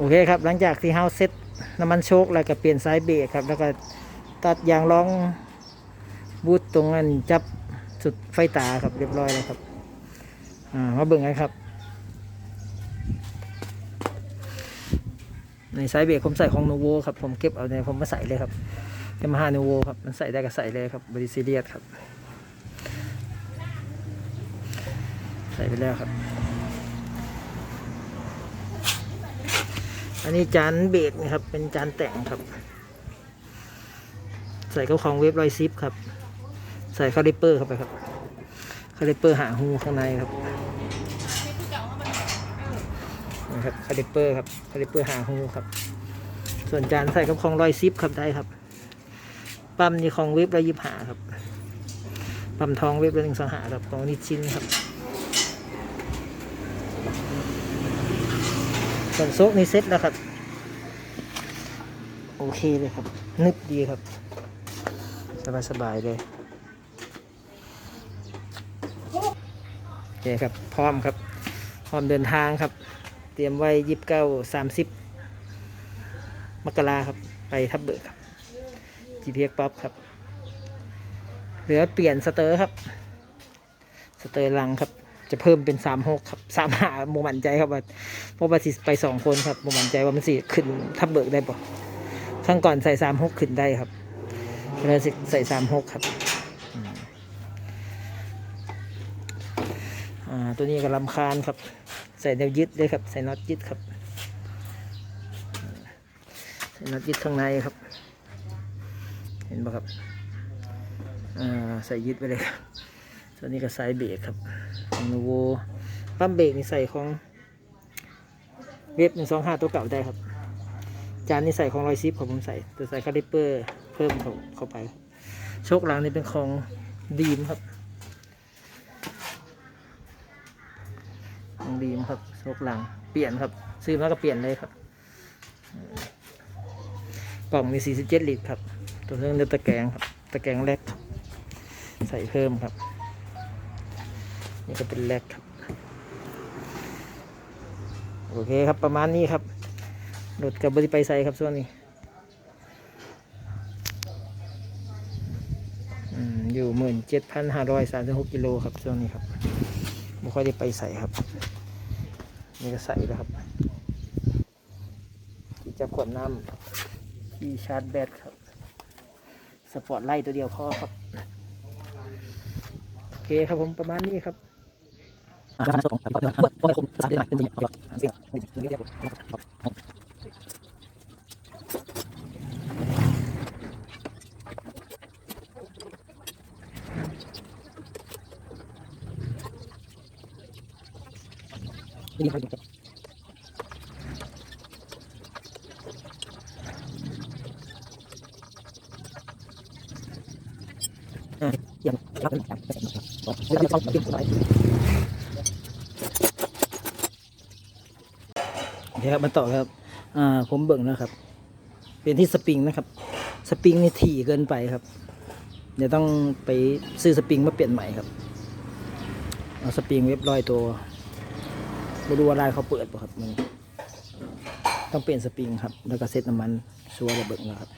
โอเคครับ หลังจากที่เฮาเซ็ตน้ำมันโชคแล้วก็เปลี่ยนสายเบรกครับ แล้วก็ตัดยางล้องบูทตรงนั้นจับสุดไฟตาครับเรียบร้อยแล้วครับอ่ามาเบิ่งกันครับ ในสายเบรกผมใส่ของโนโวครับผมเก็บเอาในผมมาใส่เลยครับยามาฮ่าโนโวครับมันใส่ได้ก็ใส่เลยครับบริซีเรียสครับ ใส่ไปแล้วครับ อันนี้จานเบรกนะครับ เป็นจานแต่งครับ ใส่เข้าของเวฟรอยซิปครับ ใส่คาลิปเปอร์เข้าไปครับ คาลิปเปอร์หางหูข้างในครับนะครับคาลิปเปอร์ครับคาลิปเปอร์หางหูครับ ส่วนจานใส่กับของรอยซิปครับได้ครับ ปั๊มนี่ของเวฟร้อยยิบหาครับปั๊มทองเวฟร้อยหนึ่งสหาครับของนิชชินครับ ส่วนโซกนี่เซ็ตแล้วครับ โอเคเลยครับ นึบดีครับ สบายสบายๆเลยโอเคครับ พร้อมครับ พร้อมเดินทางครับ เตรียมไว้ยี่สิบเก้าสามสิบมกราครับ ไปทับเบิกครับ GPS ป๊อปครับ เหลือเปลี่ยนสเตอร์ครับ สเตอร์ลังครับ จะเพิ่มเป็นสามหกครับสามหาโมมั่นใจครับว่าเพราะว่าสิไปสองคนครับโมมั่นใจว่ามันสิขึ้นทับเบิกได้ปะครั้งก่อนใส่สามหกขึ้นได้ครับแล้วสิใส่สามหกครับตัวนี้ก็ลำคาญครับ ใส่แนวยึดเลยครับ ใส่น็อตยึดครับ ใส่น็อตยึดข้างในครับ เห็นปะครับใส่ยึดไปเลยครับ ตัวนี้ก็สายเบรกครับของโนโวปั๊มเบรกนี่ใส่ของเว็บหนึ่งสองห้าตัวเก่าได้ครับ จานนี่ใส่ของรอยซิปของผมใส่แต่ใส่คาลิปเปอร์เพิ่มเข้าเข้าไป โชคหลังนี่เป็นของดีมครับของดีมครับโชคหลังเปลี่ยนครับ ซื้อมาก็เปลี่ยนเลยครับ กล่องมี47ลิตรครับ ตัวเครื่องเลือตะแกรงครับ ตะแกรงแรกใส่เพิ่มครับ นี่ก็เป็นแรกครับ โอเคครับประมาณนี้ครับรถกับบริไปใส่ครับส่วนนี้อยู่หมื่นเจ็ดพันห้าร้อยสามสิบหกกิโลครับช่วงนี้ครับไม่ค่อยได้ไปใส่ครับ นี่ก็ใส่แล้วครับที่จับขวดน้ำที่ชาร์จแบตครับ สปอร์ตไลท์ตัวเดียวพอครับ โอเคครับผมประมาณนี้ครับ เดี๋ยวครับมา ครับมาต่อครับ อ่า ผมเบิ่งนะครับ เป็นที่สปริงนะครับ สปริงนี่ถี่เกินไปครับ เดี๋ยวต้องไปซื้อสปริงมาเปลี่ยนใหม่ครับ เอาสปริงเว็บร้อยตัวไม่รู้ว่าลายเขาเปิดป่ะครับมันต้องเปลี่ยนสปริงครับ แล้วก็เซ็ตน้ำมันชัวร์ระเบิดนะครับ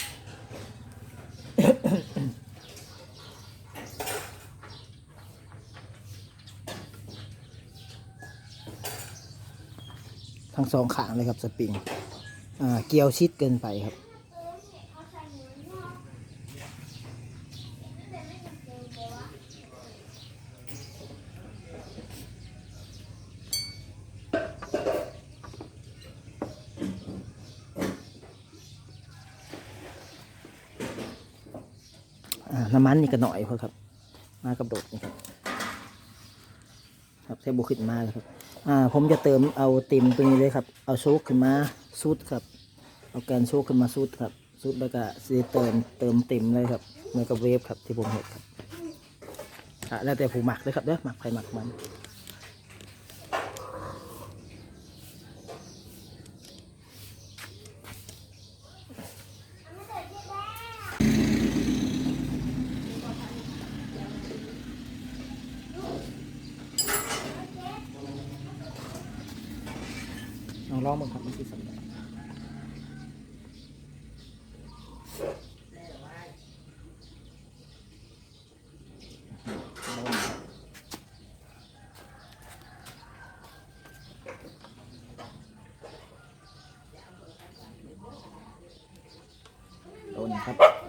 ทั้งสองขางเลยครับสปริงเกียวชิดเกินไปครับ น้ำมันนี่ก็หน่อยพอครับ มากับโดดนี่ครับ ครับใช้บุขึ้นมาแล้วครับ อ่าผมจะเติมเอาเต็มตัวนี้เลยครับ เอาโชกขึ้นมาซูดครับ เอาแกนโชกขึ้นมาซูดครับซูดแล้วก็ซีเติมเติมเต็มเลยครับเหมือนกับเวฟครับที่ผมเห็นครับอะแล้วแต่ผู้หมักเลยครับเด้อหมักใครหมักมัน ลองลองมึงครับมันสิสำเร็จ ครับ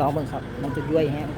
ลยครับลองเบิ่งครับ มันจะด้วยแห้ง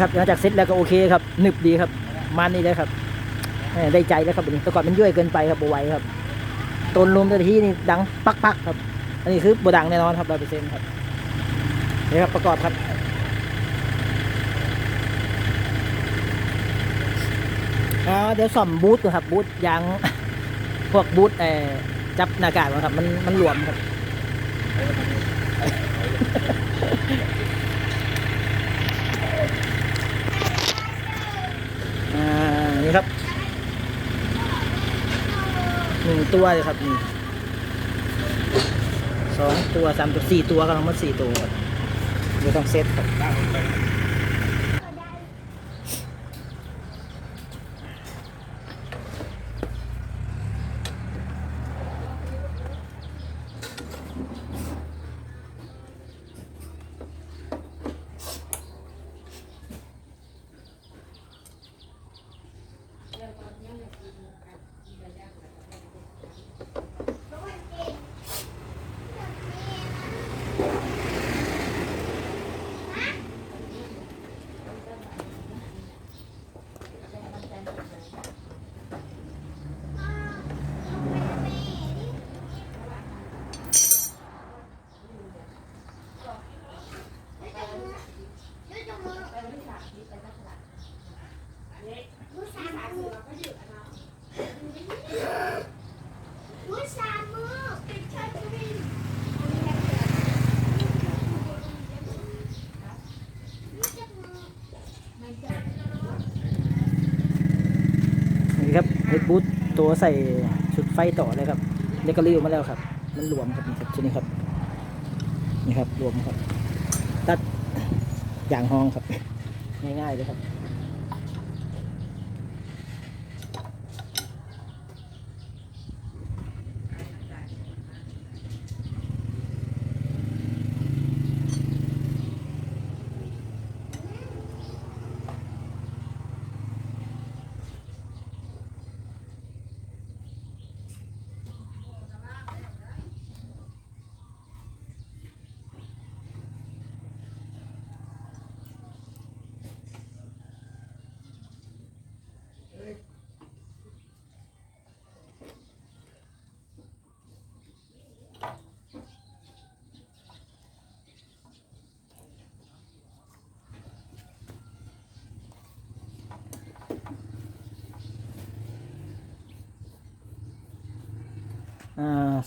ครับหลังจากเซ็ตแล้วก็โอเคครับหนึบดีครับ มันนี่เลยครับได้ใจแล้วครับอันนี้แต่ก่อนมันย่วยเกินไปครับบไวครับต้นลมแต่ละที่นี่ดังปักปักๆครับ อันนี้คือบดังแน่นอนครับร้อยเปอร์เซ็นต์ครับนี่ครับประกอบครับเดี๋ยวซ่อมบูทก่อนครับบูทยางพวกบูทเอ่อจับหน้ากากก่อนครับ มันมันหลวมครับ อ่านี่ครับหนึ่ง ตัวเลยครับนี่สองตัวสามตัวสี่ตัวกำลังมาสี่ตัวครับเดี๋ยวต้องเซตครับ ดบูทตัวใส่ชุดไฟต่อเลยครับเดกอรีวมาแล้วครับ มันรวมครับนี่ครับชุดนี้ครับนี่ครับรวมครับ ตัดอย่างห้องครับ ง่ายๆเลยครับ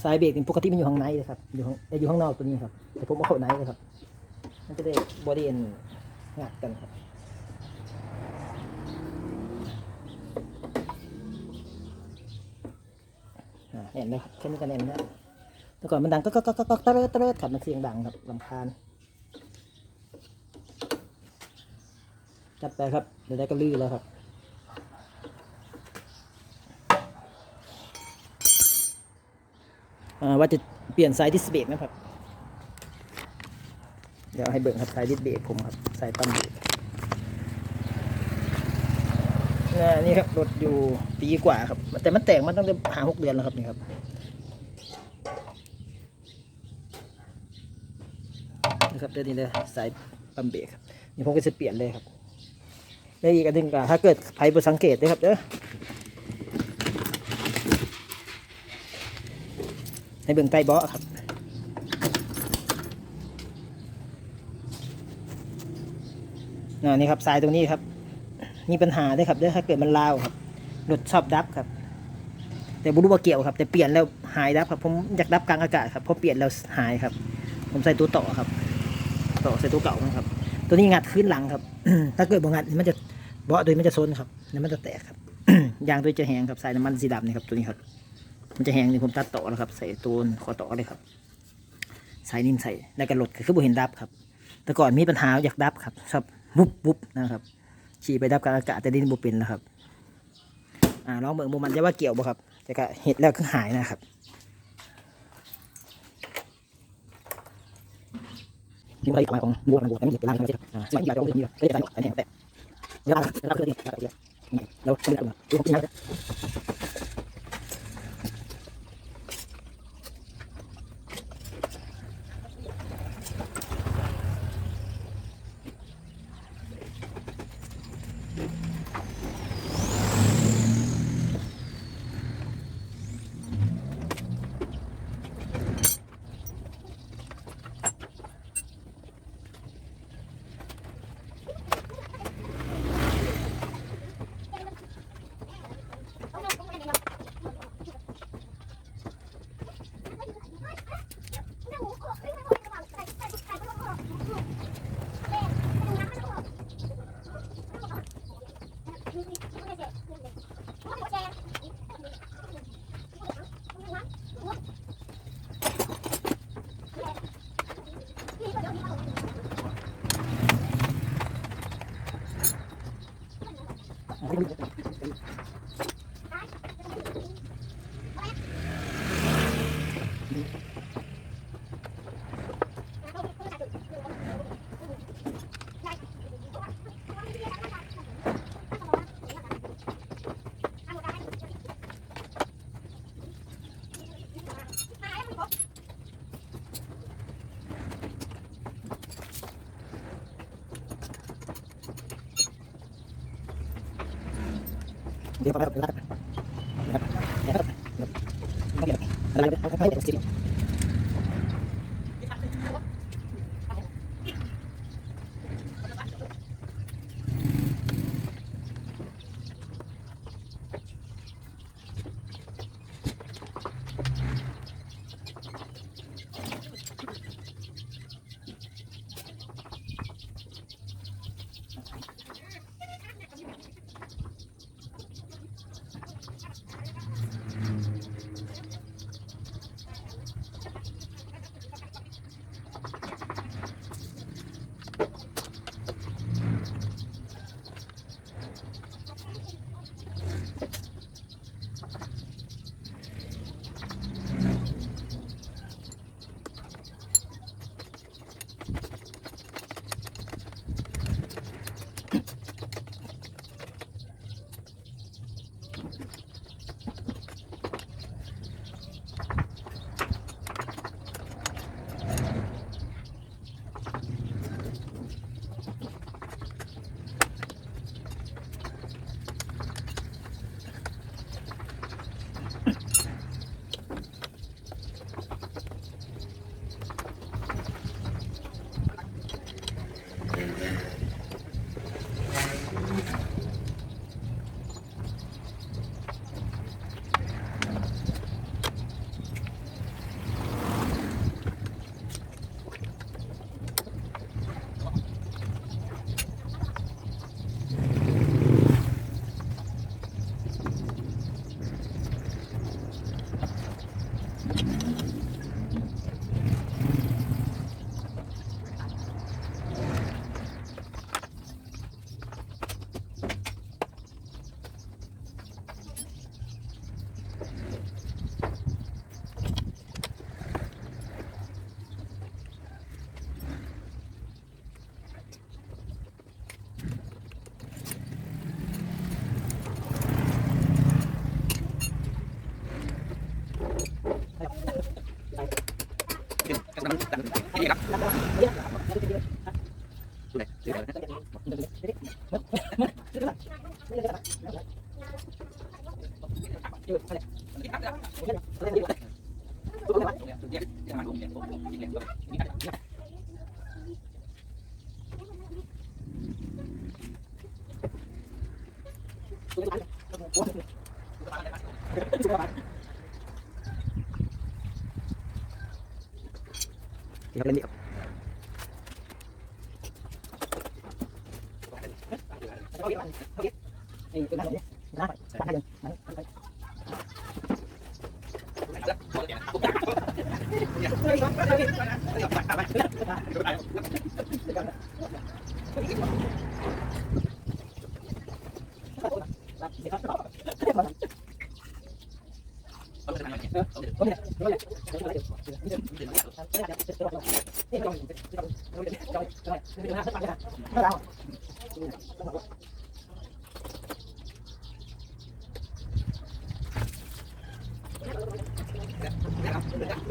สายเบรกปกติมันอยู่ข้างในเลยครับอยู่ข้างอยู่ข้างนอกตัวนี้ครับ แต่ผมเอาเข้าในเลยครับมันจะได้บอดี้เอ็นงัดกันครับอ่าเห็นไหมครับแค่นี้ก็แน่นแล้วแต่ก่อนมันดังก็ก็ก็ก็ก็ตะเริดตะเริดครับมันเสียงดังครับลำคาญจัดไปครับเดี๋ยวได้ก็ลื้อแล้วครับ อ่า ว่าจะเปลี่ยนสายดิสเบรกนะครับ เดี๋ยวให้เบิ่งครับสายดิสเบรกผมครับสายตั้มเบรกอ่านี่ครับรถอยู่ปีกว่าครับ แต่มันแตกมันตั้งแต่หาหกเดือนแล้วครับนี่ครับนะครับเดี๋ยวนี้เลยสายปั๊มเบรกครับนี่ผมก็จะเปลี่ยนเลยครับแล้วอีกอันหนึงก็ถ้าเกิดใครบ่สังเกตนะครับเด้อ ในเบื้องใต้เบาะครับ นี่ครับสายตรงนี้ครับ มีปัญหาด้วยครับเด้อถ้าเกิดมันลาวครับรถชอบดับครับ แต่บุรุว่าเกี่ยวครับ แต่เปลี่ยนแล้วหายดับครับ ผมอยากดับกลางอากาศครับพอเปลี่ยนแล้วหายครับ ผมใส่ตัวต่อครับ ต่อใส่ตัวเก่านครับ ตัวนี้งัดขึ้นหลังครับ ถ้าเกิดบ่งัดมันจะเบาะตัวมันจะซนครับแล้วมันจะแตกครับ ยางตัวจะแหงครับใสายน้ำมันสีดำนี่ครับตัวนี้ครับ มันจะแห้งนี่ผมตัดต่อแล้วครับ ใส่ตัวคอต่อเลยครับ ใสายนิ่มใส่แล้วก็รถก็คือบ่เห็นดับครับ แต่ก่อนมีปัญหาอยากดับครับชอบวุบวุบนะครับขี่ไปดับกลางอากาศแต่ดินบ่เป็นแล้วครับอ่าลองเบิ่งบ่มันจะว่าเกี่ยวบ่ครับแต่ก็เห็ดแล้วคือหายนะครับนี่อะไรของวัวมันวัวแต่ไม่เห็นเป็นร่างมันใช่ครับอ่าสมัยที่เราเรื่องนี้ก็จะได้อันนี้แต่เวลาเราเคยนี่เราเราเรื่องดูของจริงนะเ dia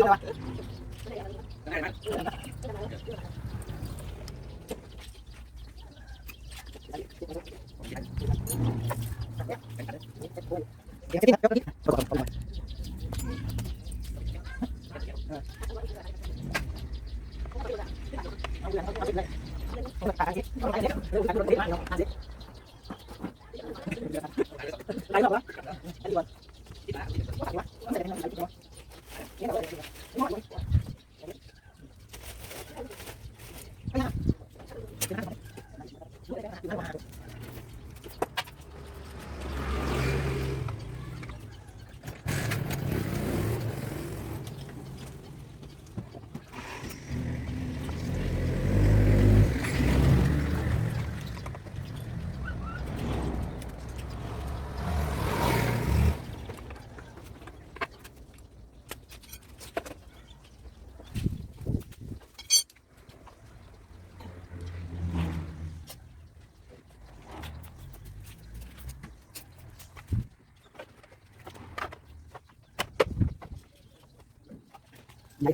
ย้า ย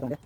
ก่อน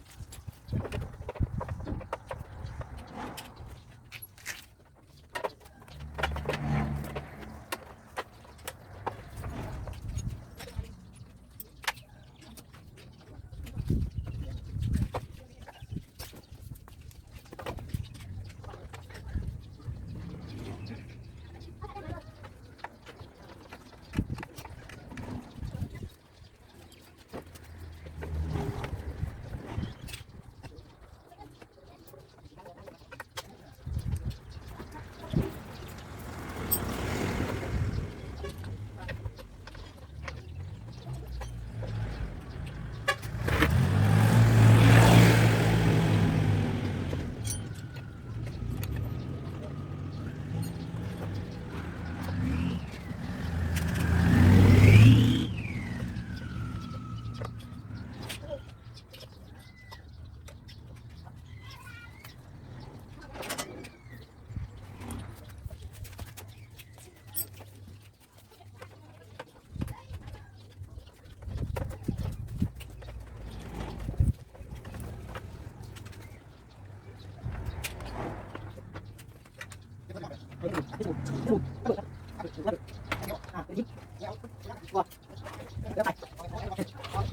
别动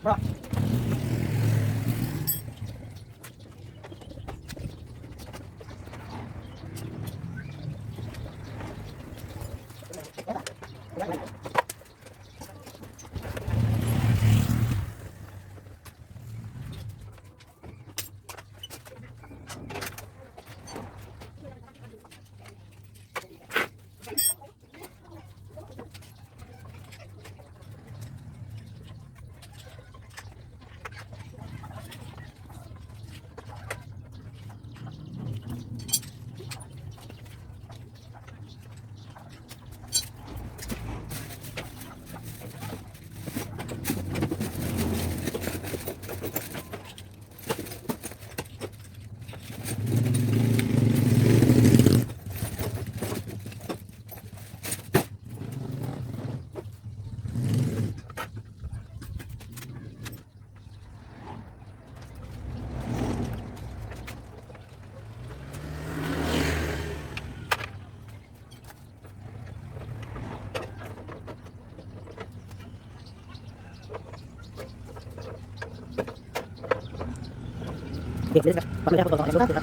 别 Biasanya, siapa? Pernah?